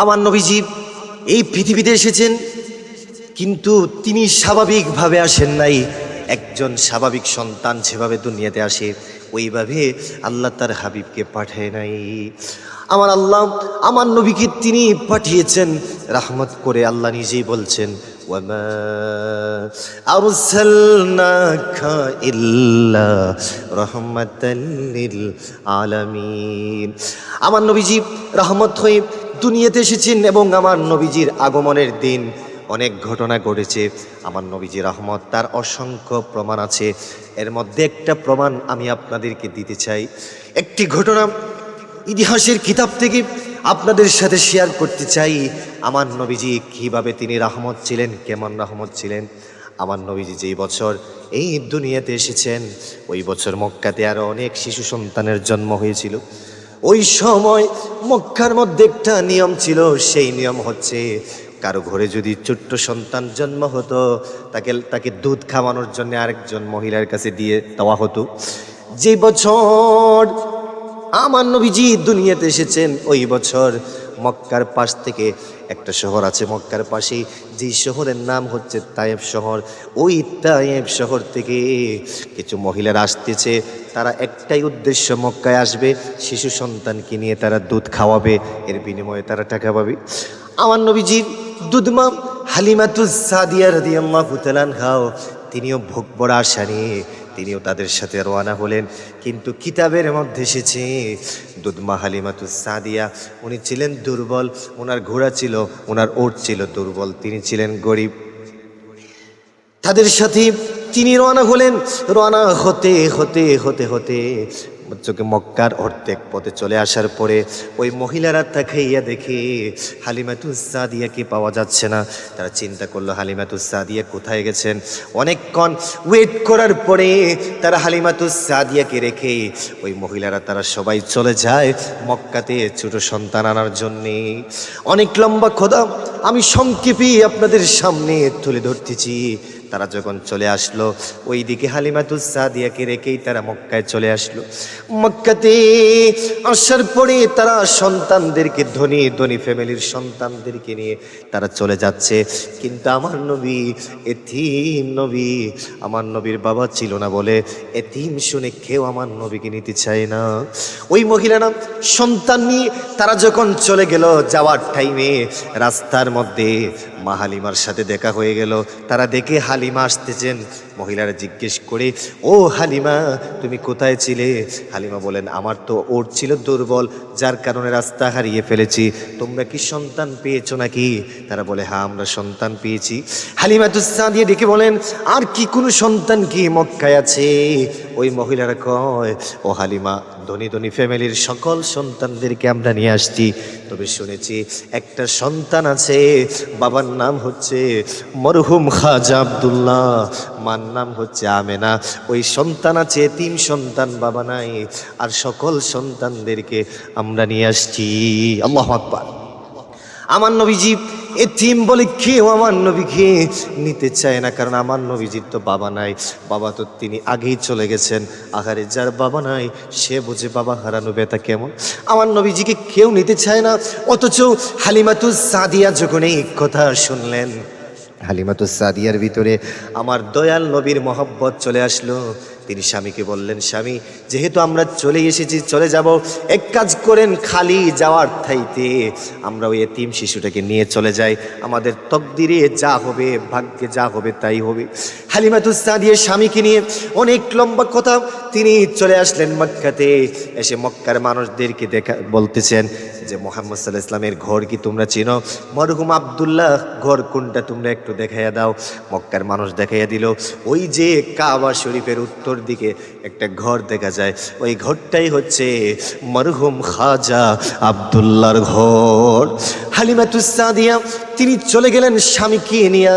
আমার নবীজি এই পৃথিবীতে এসেছেন, কিন্তু তিনি স্বাভাবিকভাবে আসেন নাই। একজন স্বাভাবিক সন্তান যেভাবে দুনিয়াতে আসে, ওইভাবে আল্লাহ তার হাবিবকে পাঠায় নাই। আমার আল্লাহ, আমার নবীকে তিনি পাঠিয়েছেন, রাহমত করে আল্লাহ নিজেই বলছেন আমার নবীজি রহমত হয়ে দুনিয়াতে এসেছেন এবং আমার নবীজির আগমনের দিন অনেক ঘটনা ঘটেছে। আমার নবীজি রহমত, তার অসংখ্য প্রমাণ আছে। এর মধ্যে একটা প্রমাণ আমি আপনাদেরকে দিতে চাই। একটি ঘটনা ইতিহাসের কিতাব থেকে আপনাদের সাথে শেয়ার করতে চাই। আমার নবীজি কীভাবে তিনি রহমত ছিলেন, কেমন রহমত ছিলেন? আমার নবীজি যেই বছর এই দুনিয়াতে এসেছেন, ওই বছর মক্কাতে আরও অনেক শিশু সন্তানের জন্ম হয়েছিল। ওই সময় মক্কার মধ্যে একটা নিয়ম ছিল, সেই নিয়ম হচ্ছে কারও ঘরে যদি ছোট্ট সন্তান জন্ম হতো, তাকে তাকে দুধ খাওয়ানোর জন্য আরেকজন মহিলার কাছে দিয়ে দেওয়া হতো। যে বছর আমার নবীজি দুনিয়াতে এসেছেন, ওই বছর মক্কার পাশ থেকে একটা শহর আছে মক্কার পাশেই। যেই শহরের নাম হচ্ছে তায়েব শহর। ওই তায়েব শহর থেকে কিছু মহিলারা আসতেছে। তারা একটাই উদ্দেশ্য, মক্কায় আসবে। শিশু সন্তানকে নিয়ে তারা দুধ খাওয়াবে। এর বিনিময়ে তারা টাকা পাবে। আমার নবীজির দুধমা হালিমাতুজ সাদিয়া রাদিয়াল্লাহু তাআলা খাও তিনিও ভোগ বড় আশা নিয়ে তিনিও তাদের সাথে রওনা হলেন। কিন্তু কিতাবের মধ্যে এসেছে দুধমা হালিমাতু সাদিয়া, উনি ছিলেন দুর্বল ওনার ঘোড়া ছিল ওনার ওট ছিল দুর্বল, তিনি ছিলেন গরিব। তাদের সাথে তিনি রওনা হলেন। রওনা হতে হতে হতে হতে চোখে মক্কার অর্ধেক পথে চলে আসার পরে ওই মহিলারা তাকাইয়া দেখে হালিমাতুস সাদিয়াকে পাওয়া যাচ্ছে না। তারা চিন্তা করল হালিমাতুস সাদিয়া কোথায় গেছেন? অনেকক্ষণ ওয়েট করার পরে তারা হালিমাতুস সাদিয়াকে রেখে ওই মহিলারা তারা সবাই চলে যায় মক্কাতে ছোট সন্তান আনার জন্যে। অনেক লম্বা খোদা, আমি সংক্ষেপে আপনাদের সামনে তুলে ধরতেছি। তারা যখন চলে আসলো ওই দিকে হালিমাতুস সাদিয়াকে রেখেই তারা মক্কায় চলে আসলো। মক্কাতে আসার পরে তারা সন্তানদেরকে, ধনী ধনী ফ্যামিলির সন্তানদেরকে নিয়ে তারা চলে যাচ্ছে। কিন্তু আমার নবী এথিম নবী, আমার নবীর বাবা ছিল না বলে এথিম শুনে কেউ আমার নবীকে নিতে চায় না। ওই মহিলা মহিলারা সন্তান নিয়ে তারা যখন চলে গেল যাওয়ার টাইমে রাস্তার মধ্যে মা হালিমার সাথে দেখা হয়ে গেল। তারা দেখে হালিমা আসতেছেন। মহিলারা জিজ্ঞেস করে, ও হালিমা, তুমি কোথায় ছিলে? হালিমা বলেন, আমার তো ওর ছিল দুর্বল, যার কারণে রাস্তা হারিয়ে ফেলেছি। তোমরা কি সন্তান পেয়েছ নাকি? তারা বলে হ্যাঁ আমরা সন্তান পেয়েছি। হালিমা তুসা দিয়ে ডেকে বলেন, আর কি কোনো সন্তান কি মক্কায় আছে? ওই মহিলারা কয়, ও হালিমা ধনী ধনী ফ্যামিলির সকল সন্তানদেরকে আমরা নিয়ে আসছি। তবে শুনেছি একটা সন্তান আছে, বাবার নাম হচ্ছে মরহুম খাজা আবদুল্লাহ, মার নাম হচ্ছে আমেনা। ওই সন্তান আছে, তিন সন্তান বাবা নাই, আর সকল সন্তানদেরকে আমরা নিয়ে আসছি। আল্লাহ আকবার। আমার নবীজি এতিম বলে কেউ আমার নবীকে নিতে চায় না, কারণ আমার নবীজির তো বাবা নাই। বাবা তো তিনি আগেই চলে গেছেন। আহারে, যার বাবা নাই, সে বুঝে বাবা হারানো ব্যথা কেমন? আমার নবীজিকে কেউ নিতে চায় না, অথচ হালিমাতুস সাদিয়া যখন এই কথা শুনলেন, হালিমাতুস সাদিয়ার ভিতরে আমার দয়াল নবীর মহব্বত চলে আসলো। তিনি স্বামীকে বললেন, স্বামী, যেহেতু আমরা চলে এসেছি, চলে যাব। এক কাজ করেন খালি যাওয়ার থাইতে। আমরা ওই এতিম শিশুটাকে নিয়ে চলে যাই। আমাদের তকদিরে যা হবে, ভাগ্যে যা হবে তাই হবে। হালিমাতুস দিয়ে স্বামীকে নিয়ে অনেক লম্বা কথা তিনি চলে আসলেন মক্কাতে। এসে মক্কার মানুষদেরকে দেখা, বলতেছেন যে, মোহাম্মদ সাল্লাহ ইসলামের ঘর কি তোমরা চিনো? মরহুম আবদুল্লাহ, ঘর কোনটা তোমরা একটু দেখাইয়া দাও। মক্কার মানুষ দেখাইয়া দিল, ওই যে কাবা শরীফের উত্তর দিকে একটা ঘর দেখা যায়। ওই ঘরটাই হচ্ছে মরহুম খাজা আবদুল্লার ঘর। হালিমাতুসাদিয়া তিনি চলে গেলেন স্বামীকে নিয়ে।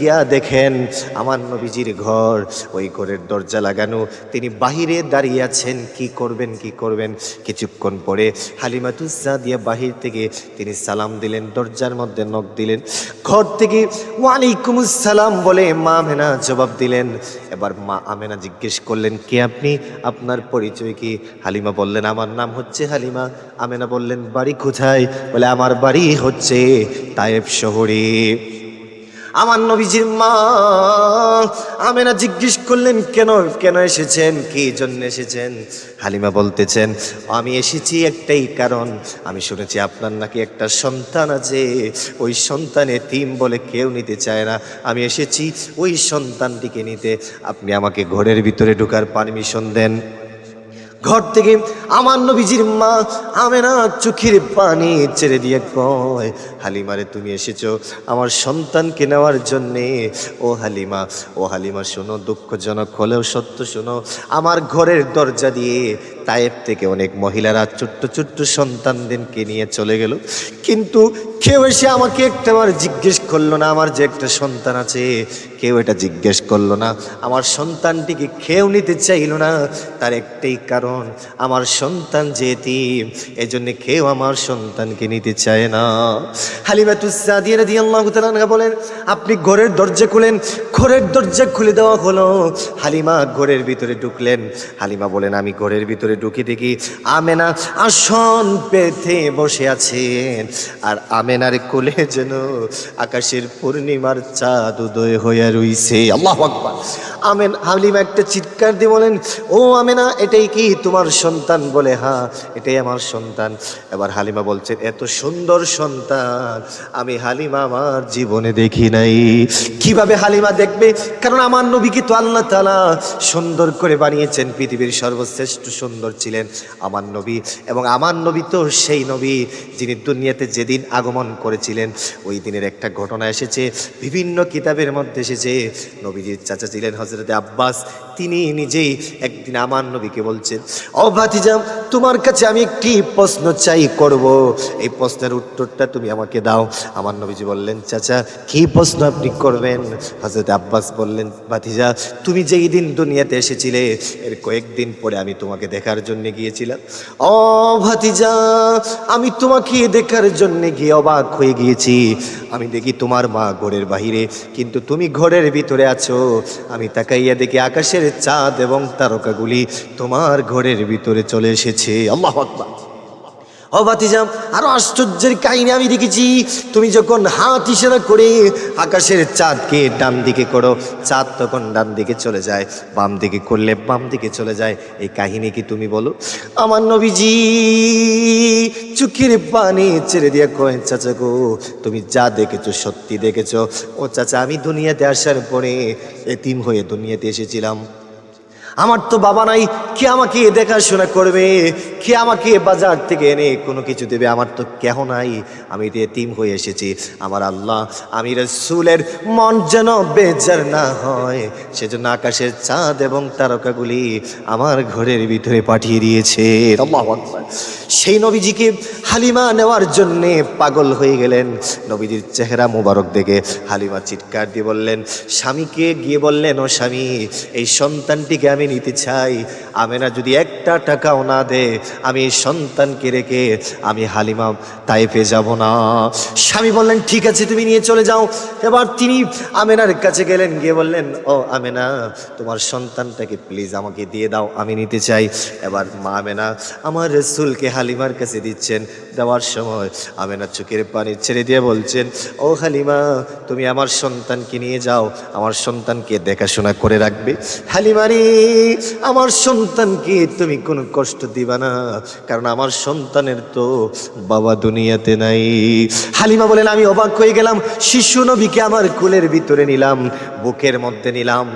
গিয়া দেখেন আমার নবীজির ঘর, ওই ঘরের দরজা লাগানো। তিনি বাহিরে দাঁড়িয়ে আছেন, কি করবেন কি করবেন? কিছুক্ষণ পরে হালিমাতুসা দিয়ে বাহির থেকে তিনি সালাম দিলেন, দরজার মধ্যে নখ দিলেন। ঘর থেকে ওয়ালাইকুম সালাম বলে মা আমেনা জবাব দিলেন। এবার মা আমেনা জিজ্ঞেস করলেন, কে আপনি? আপনার পরিচয় কি? হালিমা বললেন, আমার নাম হচ্ছে হালিমা। আমেনা বললেন, বাড়ি কোথায়? বলে, আমার বাড়ি হচ্ছে তায়েব শহরে। আমার নবীজির মা আমেনা জিজ্ঞেস করলেন, কেন কেন এসেছেন? কি জন্য এসেছেন? হালিমা বলতেছেন, আমি এসেছি একটাই কারণ। আমি শুনেছি আপনার নাকি একটা সন্তান আছে। ওই সন্তানে তিম বলে কেউ নিতে চায় না। আমি এসেছি ওই সন্তানটিকে নিতে। আপনি আমাকে ঘরের ভিতরে ঢোকার পারমিশন দেন। ঘর থেকে আমার নবীজির মা আমেনা চোখের পানি ছেড়ে দিয়ে কয়, হালিমারে তুমি এসেছ আমার সন্তানকে নেওয়ার জন্যে। ও হালিমা ও হালিমা শোনো, দুঃখজনক হলেও সত্য শোনো, আমার ঘরের দরজা দিয়ে তায়েব থেকে অনেক মহিলারা ছোট্ট ছোট্ট সন্তানদেরকে নিয়ে চলে গেল। কিন্তু কেউ এসে আমাকে একটাবার জিজ্ঞেস করল না, আমার যে একটা সন্তান আছে, কেউ এটা জিজ্ঞেস করল না। আমার সন্তানটিকে খেয়েও নিতে চাইলো না। তার একটাই কারণ, আমার সন্তান যে এতিম এই জন্য কেউ আমার সন্তানকে নিতে চায় না। হালিমাতুসাদিয়া রাদি আল্লাহ বলেন, আপনি ঘরের দরজা খুলেন। ঘরের দরজা খুলে দেওয়া হলো। হালিমা ঘরের ভিতরে ঢুকলেন। হালিমা বলেন, আমি ঘরের ভিতরে ঢুকে দেখি আমেনা আসন পেতে বসে আছেন আর আমেনার কোলে যেন আকাশের পূর্ণিমার চাঁদ উদয় হইয়া রইছে। আল্লাহ আমেন, হালিমা একটা চিৎকার দিয়ে বলেন, ও আমেনা, এটাই কি তোমার সন্তান? বলে হ্যাঁ এটাই আমার সন্তান। এবার হালিমা বলছেন এত সুন্দর সন্তান, আমি হালিমা আমার জীবনে দেখি নাই। কীভাবে হালিমা দেখবে? কারণ আমার নবীকে তো আল্লাহ তালা সুন্দর করে বানিয়েছেন, পৃথিবীর সর্বশ্রেষ্ঠ সুন্দর ছিলেন আমার নবী। এবং আমার নবী তো সেই নবী যিনি দুনিয়াতে যেদিন আগমন করেছিলেন, ওই দিনের একটা ঘটনা এসেছে। বিভিন্ন কিতাবের মধ্যে এসেছে, নবীজির চাচা ছিলেন হজরতে আব্বাস তিনি নিজেই একদিন আমার নবীকে বলছেন, ও ভাতিজাম তোমার কাছে আমি একটি প্রশ্ন চাই করব। এই প্রশ্নের উত্তরটা তুমি আমাকে দাও। আমার নবীজি বললেন, চাচা, কি প্রশ্ন আপনি করবেন? হজরত আব্বাস বললেন, ভাতিজা, তুমি যেই দিন দুনিয়াতে এসেছিলে, এর কয়েকদিন পরে আমি তোমাকে দেখার জন্য গিয়েছিলাম। ও ভাতিজা, আমি তোমাকে দেখার জন্য গিয়ে অবাক হয়ে গিয়েছি। আমি দেখি তোমার মা ঘরের বাহিরে, কিন্তু তুমি ঘরের ভিতরে আছো। আমি তাকাইয়া দেখি আকাশের চাঁদ এবং তারকাগুলি তোমার ঘরের ভিতরে চলে এসেছে। আল্লাহ আকবার। ও বাতিজাম আরও আশ্চর্যের কাহিনী আমি দেখেছি। তুমি যখন হাত ইশারা করে আকাশের চাঁদকে ডান দিকে করো, চাঁদ তখন ডান দিকে চলে যায়, বাম দিকে করলে বাম দিকে চলে যায়। এই কাহিনী কি তুমি বলো? আমার নবীজি, চোখের পানি ছেড়ে দিয়ে কয়েন চাচা গো, তুমি যা দেখেছ সত্যি দেখেছ। ও চাচা, আমি দুনিয়াতে আসার পরে এতিম হয়ে দুনিয়াতে এসেছিলাম। আমার তো বাবা নাই, কে আমাকে দেখাশোনা করবে? কে আমাকে বাজার থেকে এনে কোনো কিছু দেবে? আমার তো কেহ নাই, আমি তো এতিম হয়ে এসেছি। আমার আল্লাহ, আমি রসুলের মন যেন বেজার না হয়, সেজন্য আকাশের চাঁদ এবং তারকাগুলি আমার ঘরের ভিতরে পাঠিয়ে দিয়েছে। সেই নবীজিকে হালিমা নেওয়ার জন্যে পাগল হয়ে গেলেন। নবীজির চেহারা মোবারক দেখে হালিমা চিৎকার দিয়ে বললেন, স্বামীকে? গিয়ে বললেন, ও স্বামী, এই সন্তানটিকে আমি নিতে চাই। আমেনা যদি একটা টাকাও না দে, আমি সন্তানকে রেখে আমি হালিমা তাইফে যাব না। স্বামী বললেন, ঠিক আছে, তুমি নিয়ে চলে যাও। এবার তিনি আমেনার কাছে গেলেন, গিয়ে বললেন, ও আমেনা, তোমার সন্তানটাকে প্লিজ আমাকে দিয়ে দাও, আমি নিতে চাই। এবার মা আমেনা আমার রসুলকে হালিমার কাছে দিচ্ছেন। দেওয়ার সময় আমেনা চোখের পানি ছেড়ে দিয়ে বলছেন, ও হালিমা, তুমি আমার সন্তানকে নিয়ে যাও। আমার সন্তানকে দেখাশোনা করে রাখবে। হালিমারি আমার সন্তানকে তুমি কোনো কষ্ট দিবা না, কারণ আমার সন্তানের তো বাবা দুনিয়াতে নাই। হালিমা বলেন, আমি অবাক হয়ে গেলাম, শিশু নবীকে আমার কুলের ভিতরে নিলাম, বুকের মধ্যে নিলাম।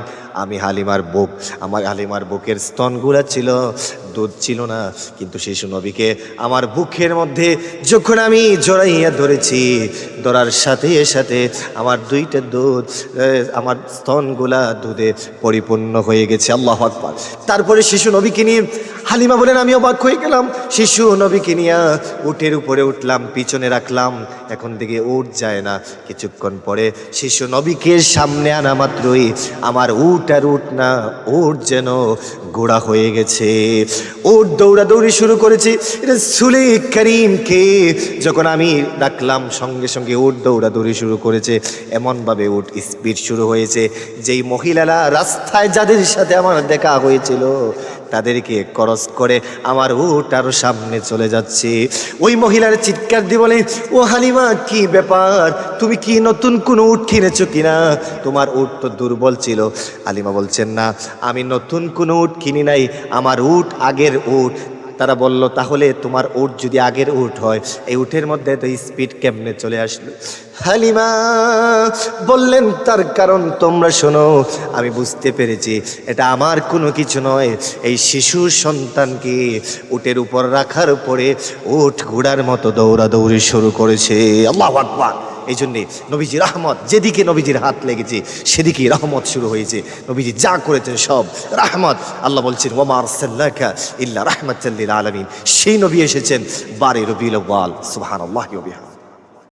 আমি হালিমার বুক, আমার হালিমার বুকের স্তনগুলা ছিল দুধ ছিল না, কিন্তু শিশু নবীকে আমার বুকের মধ্যে যখন আমি জড়াইয়া ধরেছি, ধরার সাথে সাথে আমার দুইটা দুধ আমার স্তনগুলা দুধে পরিপূর্ণ হয়ে গেছে, আল্লাহ আকবার। তারপরে শিশু নবীকে নিয়ে হালিমা বলেন, আমি অবাক হয়ে গেলাম। শিশু নবীকে নিয়ে উটের উপরে উঠলাম, পিছনে রাখলাম, এখন থেকে উঠ যায় না। কিছুক্ষণ পরে শিশু নবীকে সামনে আনা মাত্রই আমার উট আর উঠ না, উট যেন গোড়া হয়ে গেছে। উট দৌড়াদৌড়ি শুরু করেছে সুলে করিমকে। যখন আমি ডাকলাম, সঙ্গে সঙ্গে উট দৌড়াদৌড়ি শুরু করেছে। এমনভাবে উট স্পিড শুরু হয়েছে। যেই মহিলারা রাস্তায় যাদের সাথে আমার দেখা হয়েছিল, তাদেরকে করস করে আমার উট আরও সামনে চলে যাচ্ছে। ওই মহিলার চিৎকার দিয়ে বলে, ও হালিমা, কি ব্যাপার? তুমি কি নতুন কোনো উট কিনেছো কিনা? তোমার উট তো দুর্বল ছিল। হালিমা বলছেন, না, আমি নতুন কোনো উট কিনি নাই। আমার উট আগের উট। তারা বলল, তাহলে তোমার উট যদি আগের উট হয়, এই উটের মধ্যে তো স্পিড কেমনে চলে আসলো? হালিমা বললেন, তার কারণ তোমরা শোনো, আমি বুঝতে পেরেছি, এটা আমার কোনো কিছু নয়। এই শিশু সন্তানকে উটের উপর রাখার পরে উট ঘোড়ার মতো দৌড়াদৌড়ি শুরু করেছে। আল্লাহ আকবার। এই জন্যে নবীজি রহমত, যেদিকে নবীজির হাত লেগেছে, সেদিকেই রহমত শুরু হয়েছে। নবীজি যা করেছেন সব রহমত। আল্লাহ বলছেন ওমার সাল্লাকা ইল্লা রহমত আলমিন। সেই নবী এসেছেন বারে রবিউল সুহান আল্লাহ